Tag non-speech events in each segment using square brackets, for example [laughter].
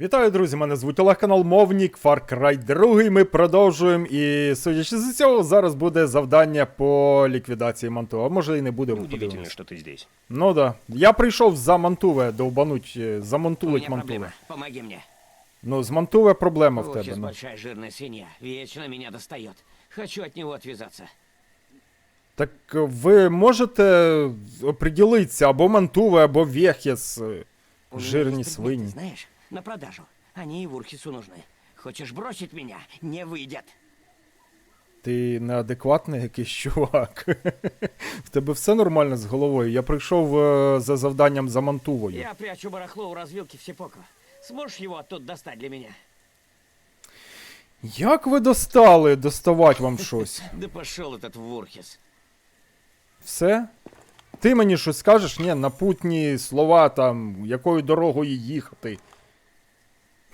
Вітаю, друзі! Мене звуть Олег канал Мовнік, Far Cry 2. Ми продовжуємо. І судячи з цього, зараз буде завдання по ліквідації Манту. А може і не буде. Удивительно, что ты здесь. Ну да. Я прийшов за Мантуве довбануть, е, замонтулить Мантуве. Помоги мне. Ну, з Мантуве проблема в тебе. Ну. жирная свинья. Вечно меня достает. Хочу от него отвязаться. Так е, ви можете оприділитися або Мантуве, або Вехіс. е, Жирні свині. знаешь, на продажу. Они и Вурхису нужны. Хочешь бросить меня? Не выйдет. Ти неадекватний якийсь чувак. [laughs] В тебе все нормально з головою. Я прийшов е, за завданням за Мантувою. Я прячу барахло у развилки в Сипоко. Сможешь его оттуда достать для меня? Як ви достали доставати вам щось? [laughs] Да пошел этот Вурхис. Все? Ти мені щось скажеш? Ні, напутні слова там, якою дорогою їхати.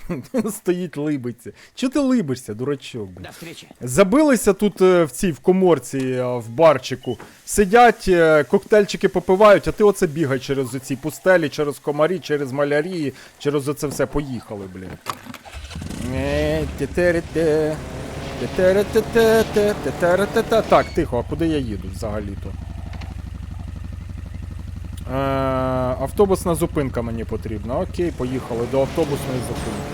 [laughs] Стоїть либиться. Чого ти либишся, дурачок? До. Забилися тут е, в цій в коморці, е, в барчику. Сидять, е, коктейльчики попивають, а ти оце бігай через оці пустелі, через комарі, через малярії, через оце все поїхали, блін. Так, тихо, а куди я їду взагалі-то? Автобусна зупинка мені потрібна. Окей, поїхали до автобусної зупинки.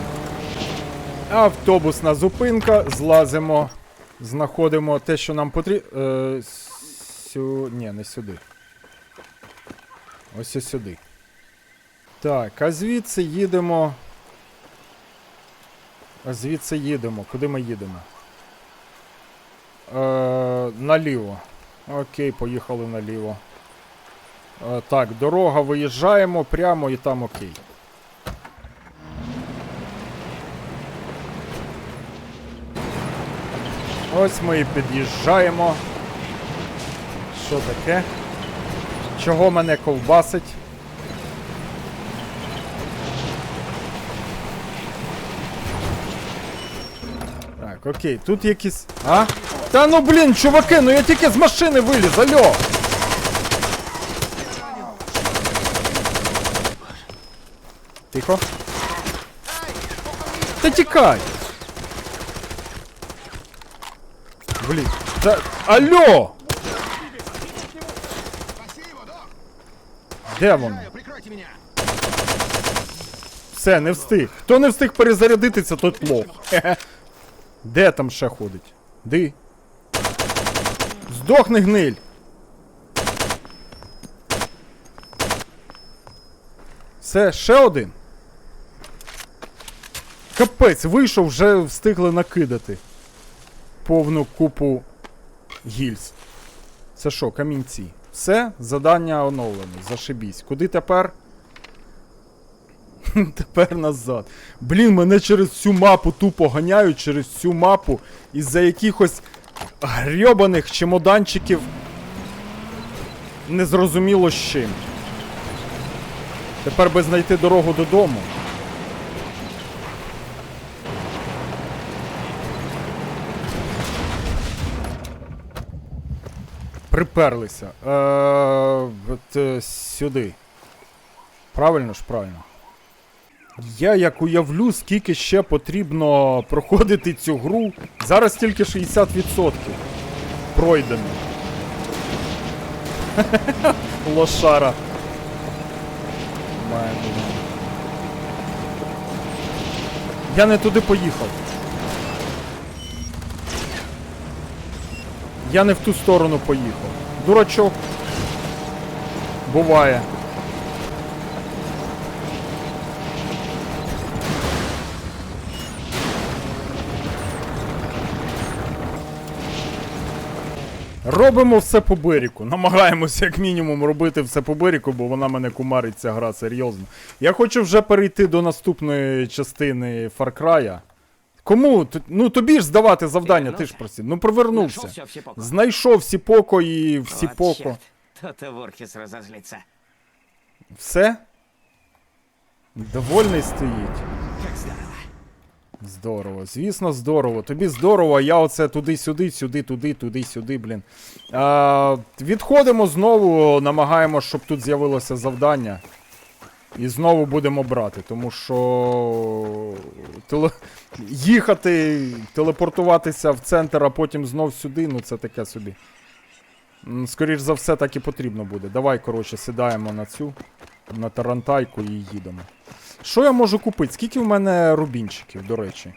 Автобусна зупинка, злазимо, знаходимо те, що нам потрібно. Е, сю... Ні, не сюди. Ось ось сюди. Так, а звідси їдемо. А звідси їдемо. Куди ми їдемо? Е, наліво. Окей, поїхали наліво. Е, так, дорога виїжджаємо прямо і там окей. Ось ми і під'їжджаємо. Що таке? Чого мене ковбасить? Так, окей, тут якісь. А? Та ну блін, чуваки, ну я тільки з машини виліз, алло! Тихо. Та тікай! Блін. Та... Алло! Де воно? Все, не встиг. Хто не встиг перезарядитися, тот лох. [laughs] Де там ще ходить? Ди. Здохни гниль. Все, ще один. Капець, вийшов, вже встигли накидати. Повну купу гільз. Це що, камінці? Все, завдання оновлено. Зашибісь. Куди тепер? [laughs] Тепер назад. Блін, мене через всю мапу тупо ганяють через всю мапу із-за якихось грьобаних чемоданчиків. Незрозуміло з чим. Тепер би знайти дорогу додому. Приперлися. Е, от, е, сюди. Правильно ж, правильно. Я як уявлю, скільки ще потрібно проходити цю гру. Зараз тільки 60% пройдено. [laughs] Лошара. Я не туди поїхав. Я не в ту сторону поїхав. Дурачок. Буває. Робимо все по бирику. Намагаємося як мінімум робити все по бирику, бо вона мене кумарить ця гра серйозно. Я хочу вже перейти до наступної частини Far Cry. Кому? Ну тобі ж здавати завдання, ти ж просив. Ну провернувся. Знайшов Сіпоко і в Вот Сіпоко. То-то Вурхис разозлится. Все? Довольний стоїть. Здорово. Здорово, звісно, здорово. Тобі здорово, а я оце туди-сюди, сюди, туди, туди-сюди, блін. А, відходимо знову, намагаємося, щоб тут з'явилося завдання. І знову будемо брати, тому що теле... їхати, телепортуватися в центр, а потім знов сюди, ну це таке собі. М, Скоріш за все, так і потрібно буде. Давай, коротше, сідаємо на цю, на тарантайку і їдемо. Що я можу купити? Скільки в мене рубінчиків, до речі?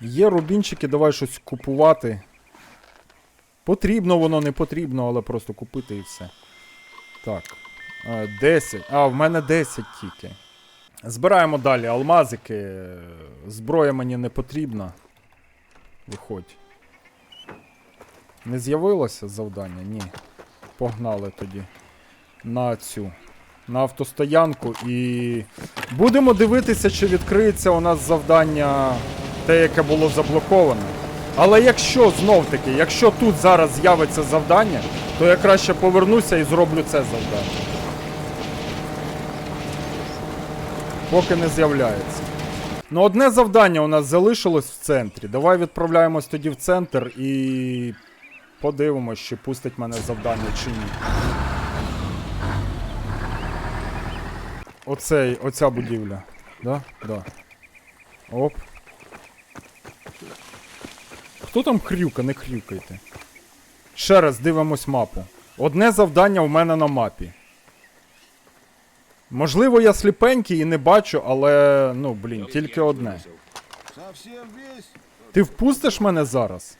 Є рубінчики, давай щось купувати. Потрібно воно, не потрібно, але просто купити і все. Так. Е, 10. А, в мене 10 тільки. Збираємо далі алмазики. е, Зброя мені не потрібна. Виходь. Не з'явилося завдання? Ні. Погнали тоді. На цю. На автостоянку і. Будемо дивитися, чи відкриється у нас завдання те, яке було заблоковане. Але якщо знов таки, якщо тут зараз з'явиться завдання, то я краще повернуся і зроблю це завдання. Поки не з'являється. Ну, одне завдання у нас залишилось в центрі. Давай відправляємось тоді в центр і подивимось, чи пустить мене завдання чи ні. Оцей, оця будівля. Да? Да. Оп. Хто там хрюка, не хрюкайте. Ще раз дивимось мапу. Одне завдання у мене на мапі. Можливо, я сліпенький і не бачу, але ну блін, тільки одне. Ти впустиш мене зараз?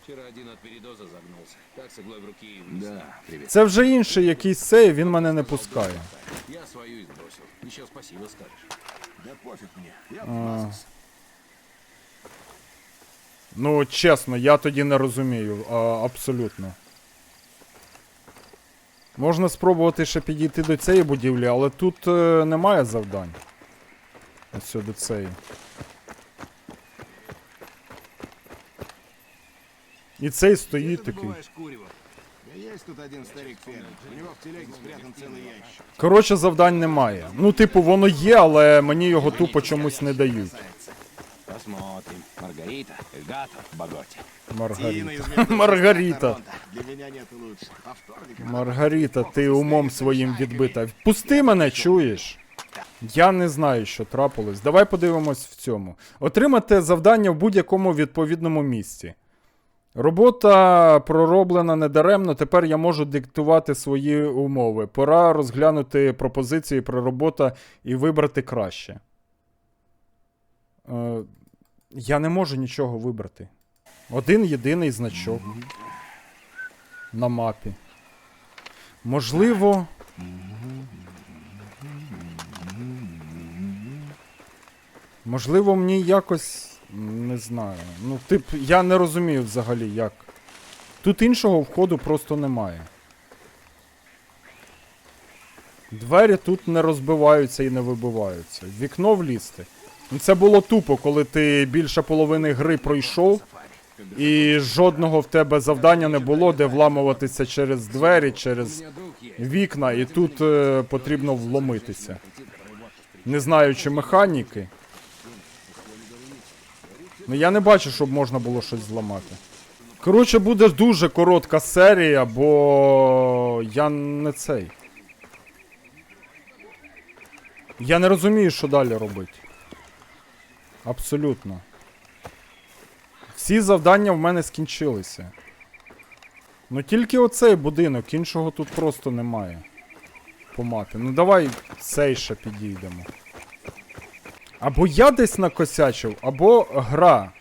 Це вже інший якийсь сей, він мене не пускає. Я свою и сбросил. Еще спасибо скажешь. Да пофиг мне, я. Ну, чесно, я тоді не розумію. А, абсолютно. Можна спробувати ще підійти до цієї будівлі, але тут е, немає завдань. Ось до цієї. І цей стоїть Ты такий. добываешь курево. Да есть тут один старик-фермер. У него в телеге спрятан целый ящик. Коротше, завдань немає. Ну, типу, воно є, але мені його тупо чомусь не дають. Посмотрим. Маргарита, Гата, Баготи. Маргарита. Маргарита. Маргарита, ти умом своїм відбита. Пусти мене, чуєш? Я не знаю, що трапилось. Давай подивимось в цьому. Отримати завдання в будь-якому відповідному місці. Робота пророблена недаремно, тепер я можу диктувати свої умови. Пора розглянути пропозиції про робота і вибрати краще. Е, я не можу нічого вибрати. Один єдиний значок на мапі. Можливо. Можливо, мені якось. Не знаю. Ну, тип, я не розумію взагалі як. Тут іншого входу просто немає. Двері тут не розбиваються і не вибиваються. Вікно влізти. Ну, Це було тупо, коли ти більше половини гри пройшов, і жодного в тебе завдання не було, де вламуватися через двері, через вікна, і тут е, потрібно вломитися. Не знаючи механіки. Ну я не бачу, щоб можна було щось зламати. Коротше, буде дуже коротка серія, бо я не цей. Я не розумію, що далі робити. Абсолютно. Всі завдання в мене скінчилися. Ну тільки оцей будинок, іншого тут просто немає. По мапі. Ну давай цей ще підійдемо. Або я десь накосячив, або гра.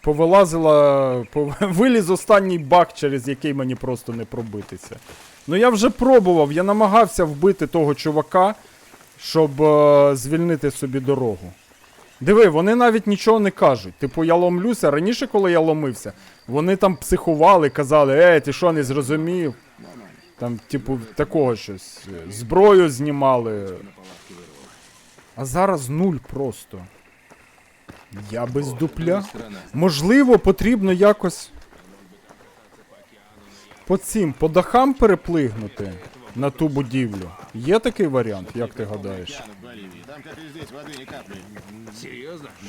Повилазила. Пов... [laughs] Виліз останній баг, через який мені просто не пробитися. Ну я вже пробував, я намагався вбити того чувака, щоб е, звільнити собі дорогу. Диви, вони навіть нічого не кажуть. Типу, я ломлюся. Раніше, коли я ломився, вони там психували, казали, е, ти що не зрозумів? Там, типу, такого щось. Зброю знімали. А зараз нуль просто. Я без дупля. Можливо, потрібно якось. По цим, по дахам переплигнути на ту будівлю. Є такий варіант, як ти гадаєш?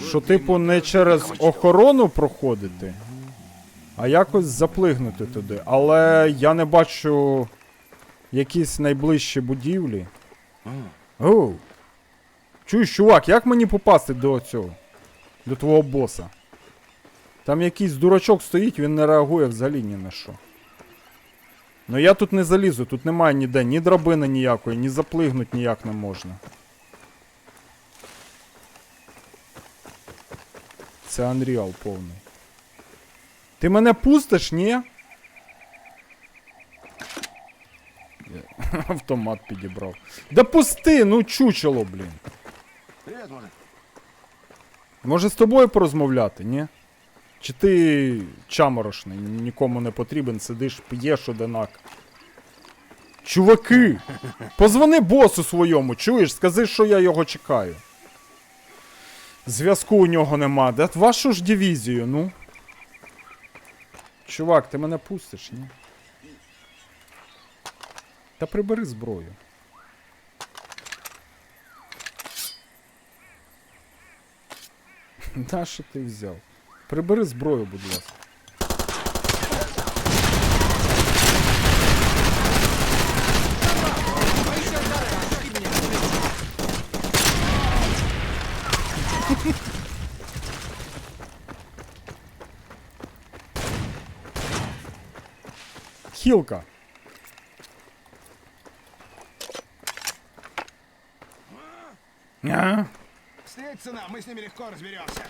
Що, типу, не через охорону проходити, а якось заплигнути туди. Але я не бачу якісь найближчі будівлі. Оу. Чуєш, чувак, як мені попасти до цього? До твого боса? Там якийсь дурачок стоїть, він не реагує взагалі ні на що. Ну я тут не залізу, тут немає ніде ні драбини ніякої, ні заплигнуть ніяк не можна. Це Unreal повний. Ти мене пустиш, ні? [laughs] Автомат підібрав. Да пусти, ну чучело, блін. Привет, мужик. Може з тобою порозмовляти, ні? Чи ти чаморошний, нікому не потрібен, сидиш, п'єш одинак. Чуваки! Позвони босу своєму, чуєш, скажи, що я його чекаю. Зв'язку у нього нема. Да вашу ж дивізію, ну. Чувак, ти мене пустиш, ні? Та прибери зброю. [laughs] На що ти взяв? Прибери зброю, будь ласка. Хілка. А? Встретиться нам, мы с ними легко разберемся.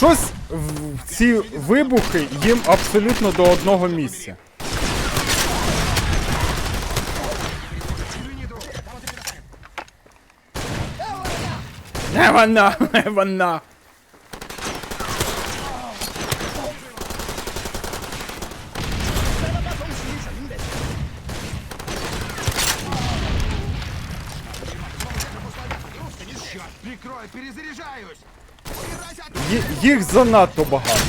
Щось в ці вибухи їм абсолютно до одного місця. Не вона, не вона. Їх занадто багато.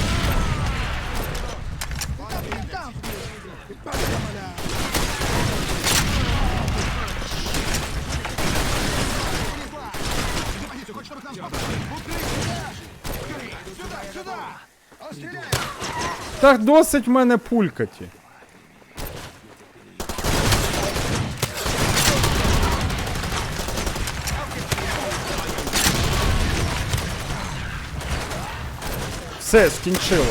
Так досить мене пулькаті. Все, скінчилось.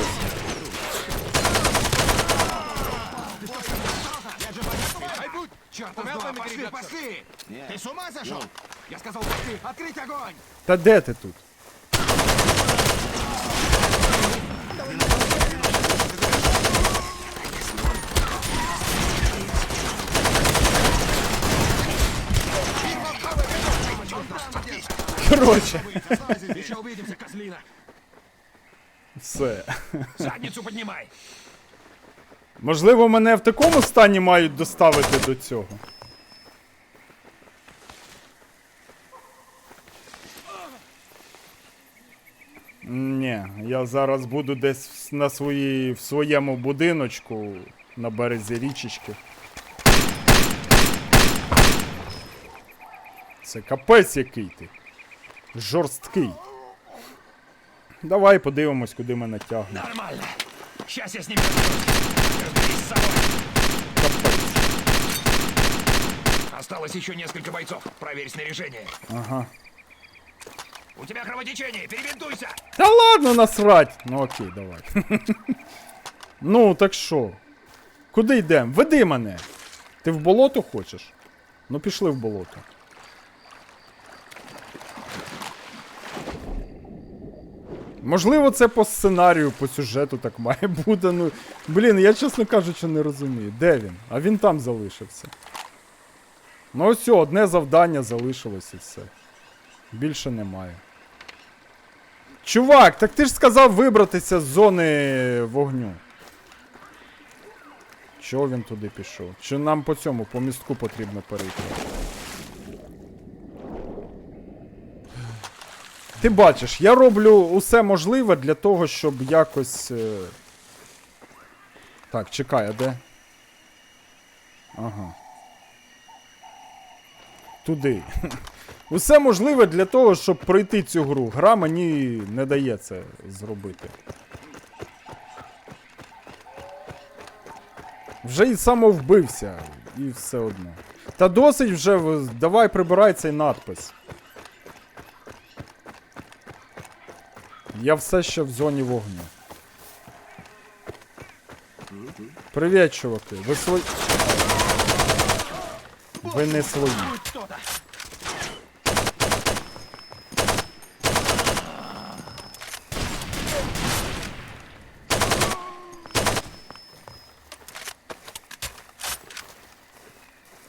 Ай, будь! Черт, пошли, пошли! Ты с ума сошел? Я сказал, пошли! Открыть огонь! Та де ти тут? Короче, Еще увидимся, козлина! Все. Задницу поднимай! Можливо, мене в такому стані мають доставити до цього. Ні, я зараз буду десь на своїй, в своєму будиночку на березі річечки. Це капець який ти. Жорсткий. Давай подивимось, куди мене тягне. Нормально. Сейчас я с ними разберусь. Разберись с собой. Капець. Осталось еще несколько бойцов. Проверь снаряжение. Ага. У тебя кровотечение. Перебинтуйся. Та ладно, насрать. Ну окей, давай. [laughs] ну, так що? Куди йдемо? Веди мене. Ти в болото хочеш? Ну пішли в болото. Можливо, це по сценарію, по сюжету так має [laughs] бути. Ну, блін, я чесно кажучи, не розумію. Де він? А він там залишився. Ну ось, одне завдання залишилось і все. Більше немає. Чувак, так ти ж сказав вибратися з зони вогню. Чого він туди пішов? Чи нам по цьому, по містку потрібно перейти? Ти бачиш, я роблю усе можливе для того, щоб якось. е, Так, чекай, а де? Ага. туди. [laughs] Усе можливе для того, щоб пройти цю гру. Гра мені не дає це зробити. Вже і самовбився, і все одно. Та досить вже, давай прибирай цей надпис. Я все ще в зоні вогню. Привіт, чуваки. Ви свої. Ви не свої.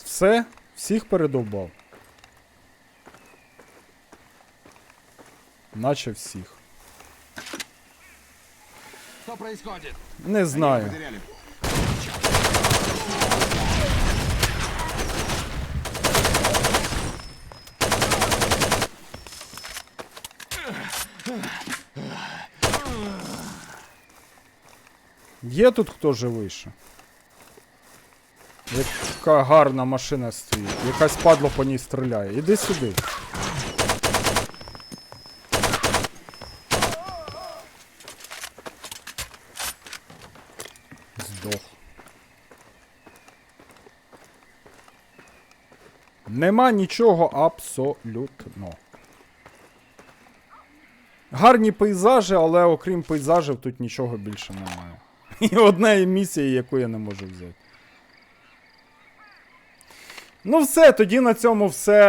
Все? Всіх передовбав. Наче всіх. Что происходит? Не знаю. Є тут хто живий ще? Яка гарна машина стоїть. Якась падло по ній стріляє. Іди сюди. Нема нічого абсолютно. Гарні пейзажі, але окрім пейзажів тут нічого більше немає. [laughs] І одна місія, яку я не можу взяти. Ну, все, тоді на цьому все.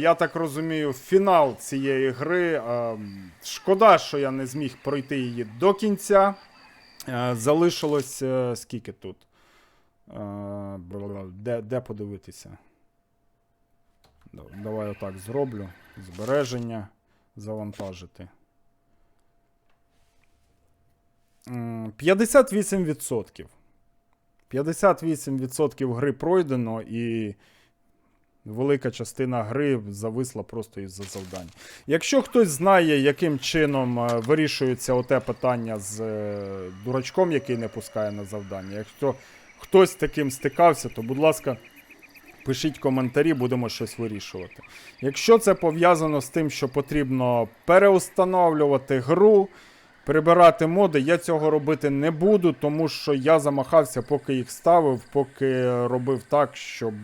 Я так розумію, фінал цієї гри. Шкода, що я не зміг пройти її до кінця. Залишилось е, скільки тут? Де, де подивитися? Да- Давай отак зроблю. Збереження. Завантажити. 58%. 58% гри пройдено, і велика частина гри зависла просто із-за завдань. Якщо хтось знає, яким чином е, вирішується оте питання з е, дурачком, який не пускає на завдання, якщо хтось таким стикався, то, будь ласка, пишіть коментарі, будемо щось вирішувати. Якщо це пов'язано з тим, що потрібно переустановлювати гру, прибирати моди, я цього робити не буду, тому що я замахався, поки їх ставив, поки робив так, щоб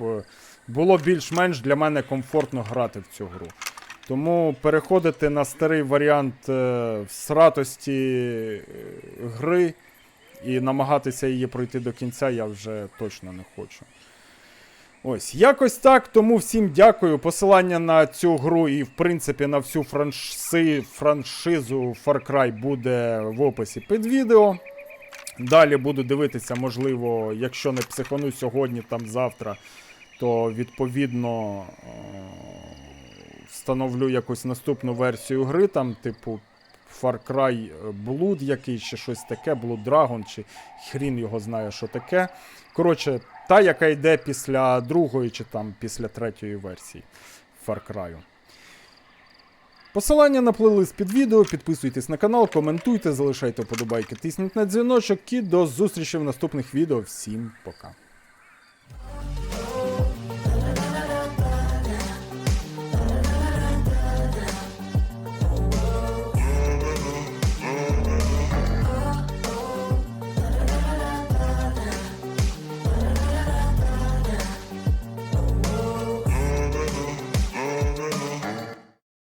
було більш-менш для мене комфортно грати в цю гру. Тому переходити на старий варіант е, сратості е, гри і намагатися її пройти до кінця я вже точно не хочу. Ось, якось так. Тому всім дякую. Посилання на цю гру і, в принципі, на всю франши... франшизу Far Cry буде в описі під відео. Далі буду дивитися, можливо, якщо не психану сьогодні, там завтра, то відповідно е, встановлю якусь наступну версію гри, там, типу. Far Cry Blood якийсь, чи щось таке, Blood Dragon, чи хрін його знає, що таке. Коротше, та, яка йде після другої чи там після третьої версії Far Cry. Посилання на плейлист під відео, підписуйтесь на канал, коментуйте, залишайте вподобайки, тисніть на дзвіночок і до зустрічі в наступних відео. Всім пока.